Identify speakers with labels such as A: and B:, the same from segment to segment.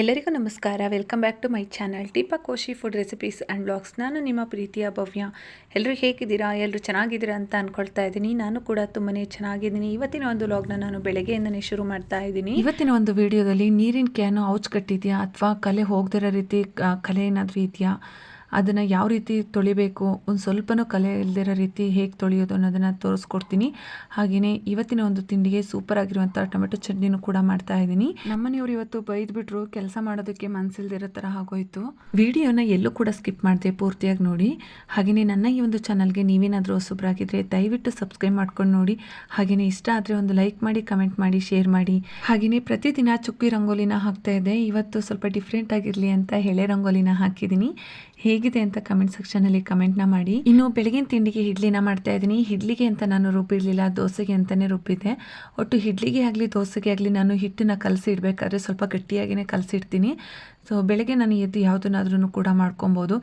A: ಎಲ್ಲರಿಗೂ ನಮಸ್ಕಾರ. Welcome back to my channel Deepa Koshy food recipes and blogs ನಾನು ನಿಮ್ಮ ಪ್ರೀತಿಯ ಭವ್ಯ. ಎಲ್ಲರೂ ಹೇಗಿದ್ದೀರಾ? ಎಲ್ಲರೂ ಚೆನ್ನಾಗಿದ್ದೀರಾ ಅಂತ ಅಂದ್ಕೊಳ್ತಾ ಇದ್ದೀನಿ. ನಾನು ಕೂಡ ತುಂಬನೇ ಚೆನ್ನಾಗಿದ್ದೀನಿ. ಇವತ್ತಿನ ಒಂದು ವ್ಲಾಗ್ನ ನಾನು ಬೆಳಗ್ಗೆಯಿಂದನೇ ಶುರು ಮಾಡ್ತಾ ಇದ್ದೀನಿ.
B: ಇವತ್ತಿನ ಒಂದು ವಿಡಿಯೋದಲ್ಲಿ ನೀರಿನ ಕ್ಯಾನು ಔಚ್ ಕಟ್ಟಿದೆಯಾ? ಅಥವಾ ಕಲೆ ಹೋಗದಿರೋ ರೀತಿ ಕಲೆ ಏನಾದರೂ ಇದೆಯಾ? ಅದನ್ನು ಯಾವ ರೀತಿ ತೊಳಿಬೇಕು, ಒಂದು ಸ್ವಲ್ಪನೂ ಕಲೆ ಇಲ್ದಿರೋ ರೀತಿ ಹೇಗೆ ತೊಳೆಯೋದು ಅನ್ನೋದನ್ನು ತೋರಿಸ್ಕೊಡ್ತೀನಿ. ಹಾಗೆಯೇ ಇವತ್ತಿನ ಒಂದು ತಿಂಡಿಗೆ ಸೂಪರ್ ಆಗಿರುವಂಥ ಟೊಮೆಟೊ ಚಟ್ನಿನೂ ಕೂಡ ಮಾಡ್ತಾ ಇದ್ದೀನಿ. ನಮ್ಮನೆಯವರು ಇವತ್ತು ಬೈದ್ಬಿಟ್ರು ಕೆಲಸ ಮಾಡೋದಕ್ಕೆ ಮನಸ್ಸಿಲ್ದಿರೋ ಥರ ಆಗೋಯ್ತು. ವಿಡಿಯೋನ ಎಲ್ಲೂ ಕೂಡ ಸ್ಕಿಪ್ ಮಾಡಿದೆ ಪೂರ್ತಿಯಾಗಿ ನೋಡಿ. ಹಾಗೆಯೇ ನನ್ನ ಈ ಒಂದು ಚಾನಲ್ಗೆ ನೀವೇನಾದರೂ ಹೊಸಬ್ರಾಗಿದ್ದರೆ ದಯವಿಟ್ಟು ಸಬ್ಸ್ಕ್ರೈಬ್ ಮಾಡ್ಕೊಂಡು ನೋಡಿ. ಹಾಗೆಯೇ ಇಷ್ಟ ಆದರೆ ಒಂದು ಲೈಕ್ ಮಾಡಿ, ಕಮೆಂಟ್ ಮಾಡಿ, ಶೇರ್ ಮಾಡಿ. ಹಾಗೆಯೇ ಪ್ರತಿದಿನ ಚುಕ್ಕಿ ರಂಗೋಲಿನ ಹಾಕ್ತಾ ಇದ್ದೆ. ಇವತ್ತು ಸ್ವಲ್ಪ ಡಿಫ್ರೆಂಟ್ ಆಗಿರಲಿ ಅಂತ ಎಳೆ ರಂಗೋಲಿನ ಹಾಕಿದ್ದೀನಿ. ಹೇಗಿದೆ ಅಂತ ಕಮೆಂಟ್ ಸೆಕ್ಷನಲ್ಲಿ ಕಮೆಂಟ್ನ ಮಾಡಿ. ಇನ್ನು ಬೆಳಗಿನ ತಿಂಡಿಗೆ ಇಡ್ಲಿನ ಮಾಡ್ತಾ ಇದ್ದೀನಿ. ಇಡ್ಲಿಗೆ ಅಂತ ನಾನು ರುಬ್ಬಿರಲಿಲ್ಲ ದೋಸೆಗೆ ಅಂತಲೇ ರುಬ್ಬಿದ್ದೆ. ಒಟ್ಟು ಇಡ್ಲಿಗೆ ಆಗಲಿ, ದೋಸೆಗೆ ಆಗಲಿ ನಾನು ಹಿಟ್ಟನ್ನ ಕಲಸಿ ಇಡಬೇಕಾದ್ರೆ ಸ್ವಲ್ಪ ಗಟ್ಟಿಯಾಗಿಯೇ ಕಲಸಿಡ್ತೀನಿ ಸೊ ಬೆಳಗ್ಗೆ ನಾನು ಎದ್ದು ಯಾವುದನ್ನಾದ್ರೂ ಕೂಡ ಮಾಡ್ಕೊಬೋದು.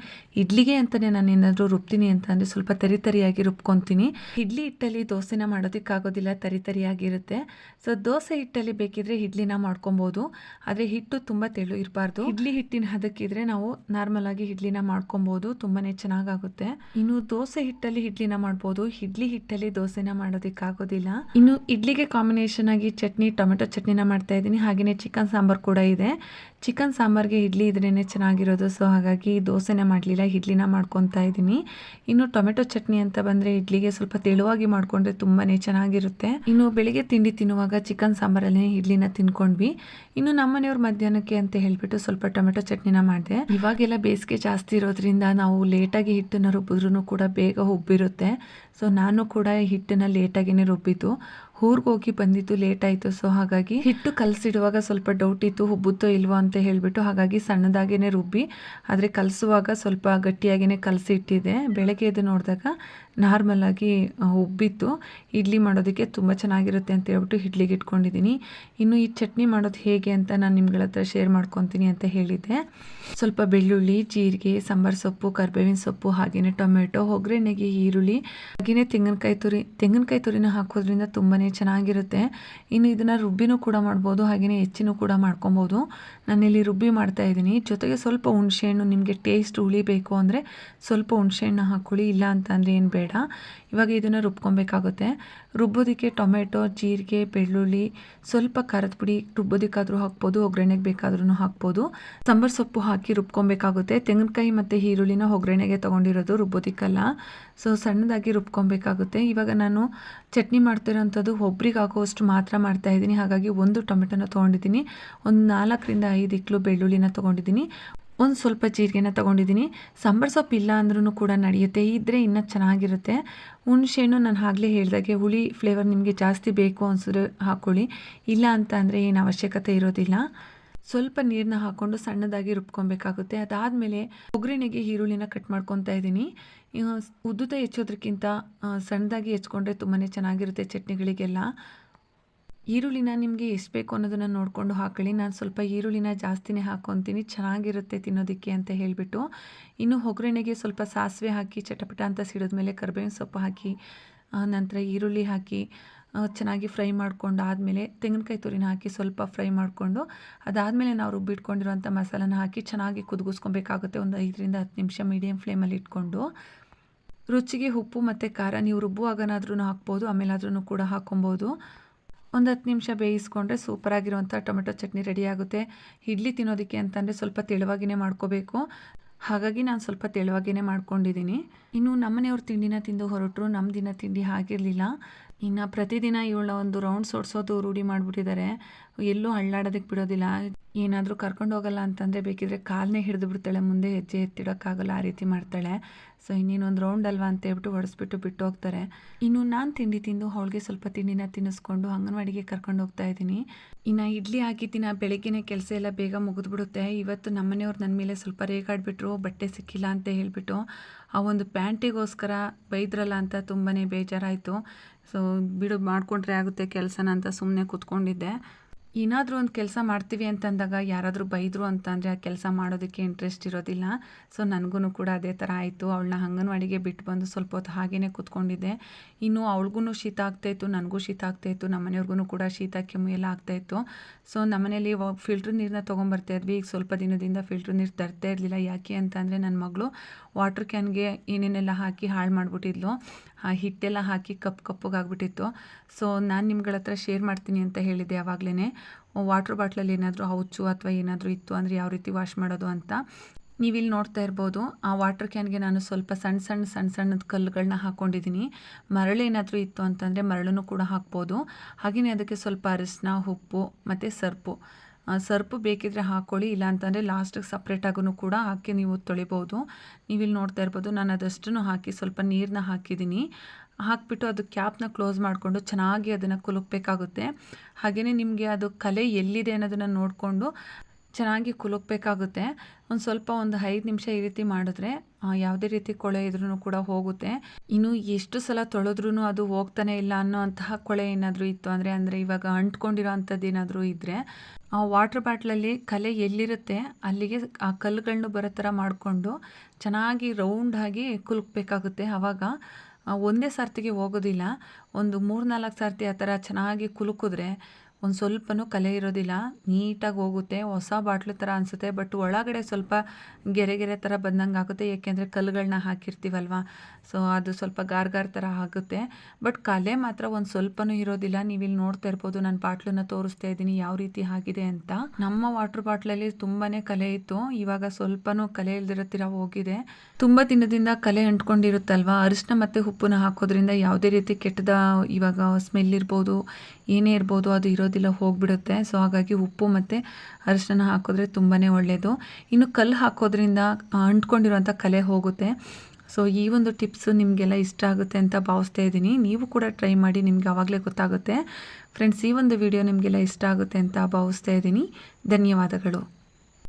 B: ಇಡ್ಲಿಗೆ ಅಂತಲೇ ನಾನು ಏನಾದರೂ ರುಬ್ತೀನಿ ಅಂತ ಅಂದರೆ ಸ್ವಲ್ಪ ತರಿ ತರಿಯಾಗಿ ರುಬ್ಕೊತೀನಿ. ಇಡ್ಲಿ ಹಿಟ್ಟಲ್ಲಿ ದೋಸೆನ ಮಾಡೋದಕ್ಕಾಗೋದಿಲ್ಲ, ತರಿ ತರಿಯಾಗಿರುತ್ತೆ. ಸೊ ದೋಸೆ ಹಿಟ್ಟಲ್ಲಿ ಬೇಕಿದ್ರೆ ಇಡ್ಲಿನ ಮಾಡ್ಕೊಬೋದು. ಆದರೆ ಹಿಟ್ಟು ತುಂಬ ತೆಳು ಇರಬಾರ್ದು. ಇಡ್ಲಿ ಹಿಟ್ಟಿನ ಹದಕ್ಕಿದ್ರೆ ನಾವು ನಾರ್ಮಲ್ ಆಗಿ ಇಡ್ಲಿನ ಮಾಡ್ಕೊಬೋದು. ತುಂಬಾ ಚೆನ್ನಾಗಾಗುತ್ತೆ. ಇನ್ನು ದೋಸೆ ಹಿಟ್ಟಲ್ಲಿ ಇಡ್ಲಿನ ಮಾಡ್ಬೋದು. ಇಡ್ಲಿ ಹಿಟ್ಟಲ್ಲಿ ದೋಸೆನ ಮಾಡೋದಕ್ಕಾಗೋದಿಲ್ಲ. ಇನ್ನು ಇಡ್ಲಿಗೆ ಕಾಂಬಿನೇಷನ್ ಆಗಿ ಚಟ್ನಿ, ಟೊಮೆಟೊ ಚಟ್ನಿನ ಮಾಡ್ತಾ ಇದ್ದೀನಿ. ಹಾಗೆಯೇ ಚಿಕನ್ ಸಾಂಬಾರ್ ಕೂಡ ಇದೆ. ಚಿಕನ್ ಸಾಂಬಾರ್ಗೆ ಇಡ್ಲಿ ಇದ್ರೇ ಚೆನ್ನಾಗಿರೋದು. ಸೊ ಹಾಗಾಗಿ ದೋಸೆನೇ ಮಾಡಲಿಲ್ಲ, ಇಡ್ಲಿನ ಮಾಡ್ಕೊತಾ ಇದ್ದೀನಿ. ಇನ್ನು ಟೊಮೆಟೊ ಚಟ್ನಿ ಅಂತ ಬಂದರೆ ಇಡ್ಲಿಗೆ ಸ್ವಲ್ಪ ತೆಳುವಾಗಿ ಮಾಡಿಕೊಂಡ್ರೆ ತುಂಬಾ ಚೆನ್ನಾಗಿರುತ್ತೆ. ಇನ್ನು ಬೆಳಿಗ್ಗೆ ತಿಂಡಿ ತಿನ್ನುವಾಗ ಚಿಕನ್ ಸಾಂಬಾರಲ್ಲೇ ಇಡ್ಲಿನ ತಿನ್ಕೊಂಡ್ವಿ. ಇನ್ನು ನಮ್ಮನೆಯವ್ರ ಮಧ್ಯಾಹ್ನಕ್ಕೆ ಅಂತ ಹೇಳ್ಬಿಟ್ಟು ಸ್ವಲ್ಪ ಟೊಮೆಟೊ ಚಟ್ನಿನ ಮಾಡಿದೆ. ಇವಾಗೆಲ್ಲ ಬೇಸಿಗೆ ಜಾಸ್ತಿ ಇರೋದ್ರಿಂದ ನಾವು ಲೇಟಾಗಿ ಹಿಟ್ಟನ್ನು ರುಬ್ಬಿದ್ರೂ ಕೂಡ ಬೇಗ ಉಬ್ಬಿರುತ್ತೆ ಸೊ ನಾನು ಕೂಡ ಹಿಟ್ಟನ್ನ ಲೇಟಾಗಿನೇ ರುಬ್ಬಿದ್ದು. ಊರಿಗೆ ಹೋಗಿ ಬಂದಿದ್ದು ಲೇಟ್ ಆಯಿತು ಸೊ ಹಾಗಾಗಿ ಹಿಟ್ಟು ಕಲಸಿಡುವಾಗ ಸ್ವಲ್ಪ ಡೌಟ್ ಇತ್ತು ಹುಬ್ಬುತ್ತೋ ಇಲ್ವೋ ಅಂತ ಹೇಳಿಬಿಟ್ಟು ಹಾಗಾಗಿ ಸಣ್ಣದಾಗೇ ರುಬ್ಬಿ, ಆದರೆ ಕಲಸುವಾಗ ಸ್ವಲ್ಪ ಗಟ್ಟಿಯಾಗಿಯೇ ಕಲಸಿ ಇಟ್ಟಿದೆ ಬೆಳಗ್ಗೆ ಎದ್ದು ನೋಡಿದಾಗ ನಾರ್ಮಲಾಗಿ ಉಬ್ಬಿತ್ತು. ಇಡ್ಲಿ ಮಾಡೋದಕ್ಕೆ ತುಂಬ ಚೆನ್ನಾಗಿರುತ್ತೆ ಅಂತ ಹೇಳ್ಬಿಟ್ಟು ಇಡ್ಲಿಗೆ ಇಟ್ಕೊಂಡಿದ್ದೀನಿ. ಇನ್ನು ಈ ಚಟ್ನಿ ಮಾಡೋದು ಹೇಗೆ ಅಂತ ನಾನು ನಿಮ್ಗಳ ಹತ್ರ ಶೇರ್ ಮಾಡ್ಕೊತೀನಿ ಅಂತ ಹೇಳಿದ್ದೆ. ಸ್ವಲ್ಪ ಬೆಳ್ಳುಳ್ಳಿ, ಜೀರಿಗೆ, ಸಾಂಬಾರು ಸೊಪ್ಪು, ಕರ್ಬೇವಿನ ಸೊಪ್ಪು ಹಾಗೆಯೇ ಟೊಮೆಟೊ, ಒಗ್ಗರಣೆಗೆ ಈರುಳ್ಳಿ ಹಾಗೆಯೇ ತೆಂಗಿನಕಾಯಿ ತುರಿ. ತೆಂಗಿನಕಾಯಿ ತುರಿನ ಹಾಕೋದ್ರಿಂದ ತುಂಬಾ ಚೆನ್ನಾಗಿರುತ್ತೆ. ಇನ್ನು ಇದನ್ನು ರುಬ್ಬಿನೂ ಕೂಡ ಮಾಡ್ಬೋದು ಹಾಗೆಯೇ ಹೆಚ್ಚಿನೂ ಕೂಡ ಮಾಡ್ಕೊಬೋದು. ನಾನಿಲ್ಲಿ ರುಬ್ಬಿ ಮಾಡ್ತಾ ಇದ್ದೀನಿ. ಜೊತೆಗೆ ಸ್ವಲ್ಪ ಹುಣಸೆಹಣ್ಣು, ನಿಮಗೆ ಟೇಸ್ಟ್ ಉಳಿಬೇಕು ಅಂದರೆ ಸ್ವಲ್ಪ ಹುಣಸೆಹಣ್ಣು ಹಾಕ್ಕೊಳ್ಳಿ ಇಲ್ಲ ಅಂತ ಅಂದರೆ ಏನು ಬೇಡ. ಇವಾಗ ಇದನ್ನು ರುಬ್ಕೊಬೇಕಾಗುತ್ತೆ. ರುಬ್ಬೋದಕ್ಕೆ ಟೊಮೆಟೊ, ಜೀರಿಗೆ, ಬೆಳ್ಳುಳ್ಳಿ, ಸ್ವಲ್ಪ ಖಾರದ ಪುಡಿ ರುಬ್ಬೋದಕ್ಕಾದರೂ ಹಾಕ್ಬೋದು, ಒಗ್ಗರಣೆಗೆ ಬೇಕಾದ್ರೂ ಹಾಕ್ಬೋದು. ಸಾಂಬಾರು ಸೊಪ್ಪು ಹಾಕಿ ರುಬ್ಕೊಬೇಕಾಗುತ್ತೆ. ತೆಂಗಿನಕಾಯಿ ಮತ್ತು ಈರುಳ್ಳಿನ ಒಗ್ಗರಣೆಗೆ ತೊಗೊಂಡಿರೋದು ರುಬ್ಬೋದಕ್ಕಲ್ಲ. ಸೊ, ಸಣ್ಣದಾಗಿ ರುಬ್ಕೊಬೇಕಾಗುತ್ತೆ. ಇವಾಗ ನಾನು ಚಟ್ನಿ ಮಾಡ್ತಿರೋಂಥದ್ದು ಒಬ್ರಿಗೆ ಹಾಕೋಷ್ಟು ಮಾತ್ರ ಮಾಡ್ತಾ ಇದ್ದೀನಿ. ಹಾಗಾಗಿ ಒಂದು ಟೊಮೆಟೊನ ತೊಗೊಂಡಿದ್ದೀನಿ. ಒಂದು ನಾಲ್ಕರಿಂದ ಐದು ಇಕ್ಲು ಬೆಳ್ಳುಳ್ಳಿನ ತೊಗೊಂಡಿದ್ದೀನಿ. ಒಂದು ಸ್ವಲ್ಪ ಜೀರಿಗೆನ ತೊಗೊಂಡಿದ್ದೀನಿ ಸಾಂಬಾರು ಸೊಪ್ಪು ಇಲ್ಲ ಅಂದ್ರೂ ಕೂಡ ನಡೆಯುತ್ತೆ. ಇದ್ದರೆ ಇನ್ನೂ ಚೆನ್ನಾಗಿರುತ್ತೆ. ಹುಣಸೆಹಣ್ಣು ನಾನು ಆಗಲೇ ಹೇಳಿದಾಗೆ ಹುಳಿ ಫ್ಲೇವರ್ ನಿಮಗೆ ಜಾಸ್ತಿ ಬೇಕು ಅನ್ಸಿದ್ರೆ ಹಾಕ್ಕೊಳ್ಳಿ ಇಲ್ಲ ಅಂತ ಅಂದರೆ ಏನು ಅವಶ್ಯಕತೆ ಇರೋದಿಲ್ಲ. ಸ್ವಲ್ಪ ನೀರನ್ನ ಹಾಕ್ಕೊಂಡು ಸಣ್ಣದಾಗಿ ರುಬ್ಕೊಬೇಕಾಗುತ್ತೆ. ಅದಾದಮೇಲೆ ಒಗ್ಗರಣೆಗೆ ಈರುಳ್ಳಿನ ಕಟ್ ಮಾಡ್ಕೊತಾ ಇದ್ದೀನಿ ಉದ್ದುತ್ತ ಹೆಚ್ಚೋದ್ರಕ್ಕಿಂತ ಸಣ್ಣದಾಗಿ ಹೆಚ್ಕೊಂಡ್ರೆ ತುಂಬಾ ಚೆನ್ನಾಗಿರುತ್ತೆ ಚಟ್ನಿಗಳಿಗೆಲ್ಲ. ಈರುಳ್ಳಿನ ನಿಮಗೆ ಎಷ್ಟು ಬೇಕು ಅನ್ನೋದನ್ನು ನೋಡಿಕೊಂಡು ಹಾಕೊಳ್ಳಿ. ನಾನು ಸ್ವಲ್ಪ ಈರುಳ್ಳಿನ ಜಾಸ್ತಿನೇ ಹಾಕ್ಕೊತೀನಿ ಚೆನ್ನಾಗಿರುತ್ತೆ ತಿನ್ನೋದಕ್ಕೆ ಅಂತ ಹೇಳಿಬಿಟ್ಟು, ಇನ್ನು ಒಗ್ಗರಣೆಗೆ ಸ್ವಲ್ಪ ಸಾಸಿವೆ ಹಾಕಿ, ಚಟಪಟ ಅಂತ ಸಿಡಿದ ಮೇಲೆ ಕರ್ಬೇವಿನ ಸೊಪ್ಪು ಹಾಕಿ ನಂತರ ಈರುಳ್ಳಿ ಹಾಕಿ ಚೆನ್ನಾಗಿ ಫ್ರೈ ಮಾಡ್ಕೊಂಡು ಆದಮೇಲೆ ತೆಂಗಿನಕಾಯಿ ತುರಿನ ಹಾಕಿ ಸ್ವಲ್ಪ ಫ್ರೈ ಮಾಡಿಕೊಂಡು, ಅದಾದಮೇಲೆ ನಾವು ರುಬ್ಬಿಟ್ಕೊಂಡಿರುವಂಥ ಮಸಾಲನ ಹಾಕಿ ಚೆನ್ನಾಗಿ ಕುದಿಸ್ಕೊಬೇಕಾಗುತ್ತೆ ಒಂದು ಐದರಿಂದ ಹತ್ತು ನಿಮಿಷ ಮೀಡಿಯಮ್ ಫ್ಲೇಮಲ್ಲಿ ಇಟ್ಕೊಂಡು, ರುಚಿಗೆ ಉಪ್ಪು ಮತ್ತು ಖಾರ ನೀವು ರುಬ್ಬುವಾಗನಾದ್ರೂ ಹಾಕ್ಬೋದು ಆಮೇಲಾದ್ರೂ ಕೂಡ ಹಾಕ್ಕೊಬೋದು ಒಂದು ಹತ್ತು ನಿಮಿಷ ಬೇಯಿಸ್ಕೊಂಡ್ರೆ ಸೂಪರಾಗಿರುವಂಥ ಟೊಮೆಟೊ ಚಟ್ನಿ ರೆಡಿ ಆಗುತ್ತೆ. ಇಡ್ಲಿ ತಿನ್ನೋದಕ್ಕೆ ಅಂತಂದರೆ ಸ್ವಲ್ಪ ತೆಳುವಾಗಿಯೇ ಮಾಡ್ಕೋಬೇಕು. ಹಾಗಾಗಿ ನಾನು ಸ್ವಲ್ಪ ತೆಳುವಾಗಿಯೇ ಮಾಡ್ಕೊಂಡಿದ್ದೀನಿ. ಇನ್ನು ನಮ್ಮನೆಯವ್ರ ತಿಂಡಿನ ತಿಂದು ಹೊರಟರು ನಮ್ಮ ದಿನ ತಿಂಡಿ ಆಗಿರಲಿಲ್ಲ ಇನ್ನು ಪ್ರತಿದಿನ ಇವಳ ಒಂದು ರೌಂಡ್ಸ್ ಓಡಿಸೋದು ರೂಢಿ ಮಾಡಿಬಿಟ್ಟಿದ್ದಾರೆ ಎಲ್ಲೂ ಅಳ್ಳಾಡೋದಕ್ಕೆ ಬಿಡೋದಿಲ್ಲ. ಏನಾದರೂ ಕರ್ಕೊಂಡು ಹೋಗಲ್ಲ ಅಂತಂದರೆ ಬೇಕಿದ್ರೆ ಕಾಲನ್ನೇ ಹಿಡಿದು ಬಿಡ್ತಾಳೆ, ಮುಂದೆ ಹೆಜ್ಜೆ ಎತ್ತಿಡೋಕ್ಕಾಗಲ್ಲ ಆ ರೀತಿ ಮಾಡ್ತಾಳೆ. ಸೊ ಇನ್ನೇನೊಂದು ರೌಂಡ್ ಅಲ್ವಾ ಅಂತ ಹೇಳ್ಬಿಟ್ಟು ಹೊಡೆಸ್ಬಿಟ್ಟು ಬಿಟ್ಟು ಹೋಗ್ತಾರೆ. ಇನ್ನು ನಾನು ತಿಂಡಿ ತಿಂದು ಅವಳಿಗೆ ಸ್ವಲ್ಪ ತಿಂಡಿನ ತಿನ್ನಿಸ್ಕೊಂಡು ಅಂಗನವಾಡಿಗೆ ಕರ್ಕೊಂಡು ಹೋಗ್ತಾ ಇದ್ದೀನಿ. ಇನ್ನು ಇಡ್ಲಿ ಹಾಕಿದ್ದಿನ ಬೆಳಗ್ಗೆನೇ ಕೆಲಸ ಎಲ್ಲ ಬೇಗ ಮುಗಿದ್ಬಿಡುತ್ತೆ. ಇವತ್ತು ನಮ್ಮನೆಯವ್ರು ನನ್ನ ಮೇಲೆ ಸ್ವಲ್ಪ ರೇಗಾಡ್ಬಿಟ್ರು ಬಟ್ಟೆ ಸಿಕ್ಕಿಲ್ಲ ಅಂತ ಹೇಳಿಬಿಟ್ಟು ಆ ಒಂದು ಪ್ಯಾಂಟಿಗೋಸ್ಕರ ಬೈದ್ರಲ್ಲ ಅಂತ ತುಂಬಾ ಬೇಜಾರಾಯಿತು. ಸೊ ಬಿಡು, ಮಾಡಿಕೊಂಡ್ರೆ ಆಗುತ್ತೆ ಕೆಲಸನ ಅಂತ ಸುಮ್ಮನೆ ಕೂತ್ಕೊಂಡಿದ್ದೆ. ಏನಾದರೂ ಒಂದು ಕೆಲಸ ಮಾಡ್ತೀವಿ ಅಂತಂದಾಗ ಯಾರಾದರೂ ಬೈದರು ಅಂತಂದರೆ ಆ ಕೆಲಸ ಮಾಡೋದಕ್ಕೆ ಇಂಟ್ರೆಸ್ಟ್ ಇರೋದಿಲ್ಲ. ಸೊ ನನಗೂ ಕೂಡ ಅದೇ ಥರ ಆಯಿತು. ಅವಳನ್ನ ಅಂಗನವಾಡಿಗೆ ಬಿಟ್ಟು ಬಂದು ಸ್ವಲ್ಪ ಹೊತ್ತು ಹಾಗೇ ಕೂತ್ಕೊಂಡಿದ್ದೆ. ಇನ್ನು ಅವಳಿಗೂ ಶೀತ ಆಗ್ತಾಯಿತ್ತು ನನಗೂ ಶೀತ ಆಗ್ತಾಯಿತ್ತು ನಮ್ಮ ಮನೆಯವ್ರಿಗೂ ಕೂಡ ಶೀತ, ಕೆಮ್ಮು ಎಲ್ಲ ಆಗ್ತಾಯಿತ್ತು ಸೊ ನಮ್ಮನೇಲಿ ಫಿಲ್ಟ್ರ್ ನೀರನ್ನ ತೊಗೊಂಬರ್ತಾ ಇದ್ವಿ. ಈಗ ಸ್ವಲ್ಪ ದಿನದಿಂದ ಫಿಲ್ಟ್ರ್ ನೀರು ತರ್ತಾ ಇರಲಿಲ್ಲ. ಯಾಕೆ ಅಂತಂದರೆ ನನ್ನ ಮಗಳು ವಾಟ್ರ್ ಕ್ಯಾನ್ಗೆ ಏನೇನೆಲ್ಲ ಹಾಕಿ ಹಾಳು ಮಾಡಿಬಿಟ್ಟಿದ್ಲು. ಹಿಟ್ಟೆಲ್ಲ ಹಾಕಿ ಕಪ್ಪು ಕಪ್ಪಗಾಗ್ಬಿಟ್ಟಿತ್ತು ಸೊ ನಾನು ನಿಮ್ಗಳ ಹತ್ರ ಶೇರ್ ಮಾಡ್ತೀನಿ ಅಂತ ಹೇಳಿದ್ದೆ ಆವಾಗಲೇ ವಾಟ್ರ್ ಬಾಟ್ಲಲ್ಲಿ ಏನಾದರೂ ಹೌಚು ಅಥವಾ ಏನಾದರೂ ಇತ್ತು ಅಂದರೆ ಯಾವ ರೀತಿ ವಾಶ್ ಮಾಡೋದು ಅಂತ. ನೀವಿಲ್ಲಿ ನೋಡ್ತಾ ಇರ್ಬೋದು, ಆ ವಾಟರ್ ಕ್ಯಾನ್ಗೆ ನಾನು ಸ್ವಲ್ಪ ಸಣ್ಣ ಸಣ್ಣ ಸಣ್ಣ ಸಣ್ಣದ ಕಲ್ಲುಗಳನ್ನ ಹಾಕ್ಕೊಂಡಿದ್ದೀನಿ ಮರಳು ಏನಾದರೂ ಇತ್ತು ಅಂತಂದರೆ ಮರಳನ್ನು ಕೂಡ ಹಾಕ್ಬೋದು. ಹಾಗೆಯೇ ಅದಕ್ಕೆ ಸ್ವಲ್ಪ ಅರಿಶಿನ ಉಪ್ಪು ಮತ್ತು ಸರ್ಪು. ಸರ್ಪು ಬೇಕಿದ್ರೆ ಹಾಕ್ಕೊಳ್ಳಿ ಇಲ್ಲ ಅಂತಂದರೆ ಲಾಸ್ಟಿಗೆ ಸಪ್ರೇಟಾಗೂ ಕೂಡ ಹಾಕಿ ನೀವು ತೊಳಿಬೋದು. ನೀವಿಲ್ಲಿ ನೋಡ್ತಾ ಇರ್ಬೋದು, ನಾನು ಅದಷ್ಟನ್ನು ಹಾಕಿ ಸ್ವಲ್ಪ ನೀರನ್ನ ಹಾಕಿದ್ದೀನಿ. ಹಾಕಿಬಿಟ್ಟು ಅದು ಕ್ಯಾಪ್ನ ಕ್ಲೋಸ್ ಮಾಡಿಕೊಂಡು ಚೆನ್ನಾಗಿ ಅದನ್ನು ಕುಲುಕಬೇಕಾಗುತ್ತೆ. ಹಾಗೆಯೇ ನಿಮಗೆ ಅದು ಕಲೆ ಎಲ್ಲಿದೆ ಅನ್ನೋದನ್ನು ನೋಡಿಕೊಂಡು ಚೆನ್ನಾಗಿ ಕುಲುಕಬೇಕಾಗುತ್ತೆ. ಒಂದು ಸ್ವಲ್ಪ ಒಂದು ಐದು ನಿಮಿಷ ಈ ರೀತಿ ಮಾಡಿದ್ರೆ ಯಾವುದೇ ರೀತಿ ಕೊಳೆ ಇದ್ರೂ ಕೂಡ ಹೋಗುತ್ತೆ. ಇನ್ನು ಎಷ್ಟು ಸಲ ತೊಳೆದ್ರೂ ಅದು ಹೋಗ್ತಾನೆ ಇಲ್ಲ ಅನ್ನೋಂತಹ ಕೊಳೆ ಏನಾದರೂ ಇತ್ತು ಅಂದರೆ ಅಂದರೆ ಇವಾಗ ಅಂಟ್ಕೊಂಡಿರೋ ಅಂಥದ್ದು ಏನಾದರೂ ಇದ್ದರೆ ಆ ವಾಟ್ರ್ ಬಾಟ್ಲಲ್ಲಿ ಕಲೆ ಎಲ್ಲಿರುತ್ತೆ, ಅಲ್ಲಿಗೆ ಆ ಕಲ್ಲುಗಳನ್ನು ಬರೋ ಥರ ಮಾಡಿಕೊಂಡು ಚೆನ್ನಾಗಿ ರೌಂಡಾಗಿ ಕುಲುಕಬೇಕಾಗುತ್ತೆ. ಆವಾಗ ಒಂದೇ ಸರ್ತಿಗೆ ಹೋಗೋದಿಲ್ಲ. ಒಂದು ಮೂರು ನಾಲ್ಕು ಸರ್ತಿ ಆ ಥರ ಚೆನ್ನಾಗಿ ಕುಲುಕಿದ್ರೆ ಒಂದು ಸ್ವಲ್ಪನೂ ಕಲೆ ಇರೋದಿಲ್ಲ. ನೀಟಾಗಿ ಹೋಗುತ್ತೆ. ಹೊಸ ಬಾಟ್ಲು ಥರ ಅನಿಸುತ್ತೆ. ಬಟ್ ಒಳಗಡೆ ಸ್ವಲ್ಪ ಗೆರೆ ಗೆರೆ ಥರ ಬಂದಂಗೆ ಆಗುತ್ತೆ. ಏಕೆಂದರೆ ಕಲ್ಲುಗಳನ್ನ ಹಾಕಿರ್ತೀವಲ್ವ? ಸೊ ಅದು ಸ್ವಲ್ಪ ಗಾರ್ ಗಾರ್ ಥರ ಆಗುತ್ತೆ. ಬಟ್ ಕಲೆ ಮಾತ್ರ ಒಂದು ಸ್ವಲ್ಪನೂ ಇರೋದಿಲ್ಲ. ನೀವಿಲ್ಲಿ ನೋಡ್ತಾ ಇರ್ಬೋದು, ನಾನು ಬಾಟ್ಲನ್ನ ತೋರಿಸ್ತಾ ಇದ್ದೀನಿ, ಯಾವ ರೀತಿ ಆಗಿದೆ ಅಂತ. ನಮ್ಮ ವಾಟ್ರ್ ಬಾಟ್ಲಲ್ಲಿ ತುಂಬಾ ಕಲೆ ಇತ್ತು. ಇವಾಗ ಸ್ವಲ್ಪನೂ ಕಲೆ ಇಲ್ದಿರೋ ಹೋಗಿದೆ. ತುಂಬ ದಿನದಿಂದ ಕಲೆ ಅಂಟ್ಕೊಂಡಿರುತ್ತಲ್ವಾ? ಅರಿಶಿನ ಮತ್ತು ಉಪ್ಪನ್ನ ಹಾಕೋದ್ರಿಂದ ಯಾವುದೇ ರೀತಿ ಕೆಟ್ಟದ ಇವಾಗ ಸ್ಮೆಲ್ ಇರ್ಬೋದು, ಏನೇ ಇರ್ಬೋದು, ಅದು ಇರೋದಿಲ್ಲ, ಹೋಗ್ಬಿಡುತ್ತೆ. ಸೊ ಹಾಗಾಗಿ ಉಪ್ಪು ಮತ್ತು ಅರಿಶಿನ ಹಾಕಿದ್ರೆ ತುಂಬಾ ಒಳ್ಳೆಯದು ಇನ್ನು ಕಲ್ಲು ಹಾಕೋದ್ರಿಂದ ಅಂಟ್ಕೊಂಡಿರುವಂಥ ಕಲೆ ಹೋಗುತ್ತೆ. ಸೊ ಈ ಒಂದು ಟಿಪ್ಸ್ ನಿಮಗೆಲ್ಲ ಇಷ್ಟ ಆಗುತ್ತೆ ಅಂತ ಭಾವಿಸ್ತಾ ಇದ್ದೀನಿ. ನೀವು ಕೂಡ ಟ್ರೈ ಮಾಡಿ, ನಿಮಗೆ ಆವಾಗಲೇ ಗೊತ್ತಾಗುತ್ತೆ. ಫ್ರೆಂಡ್ಸ್ ಈ ಒಂದು ವಿಡಿಯೋ ನಿಮಗೆಲ್ಲ ಇಷ್ಟ ಆಗುತ್ತೆ ಅಂತ ಭಾವಿಸ್ತಾ ಇದ್ದೀನಿ. ಧನ್ಯವಾದಗಳು.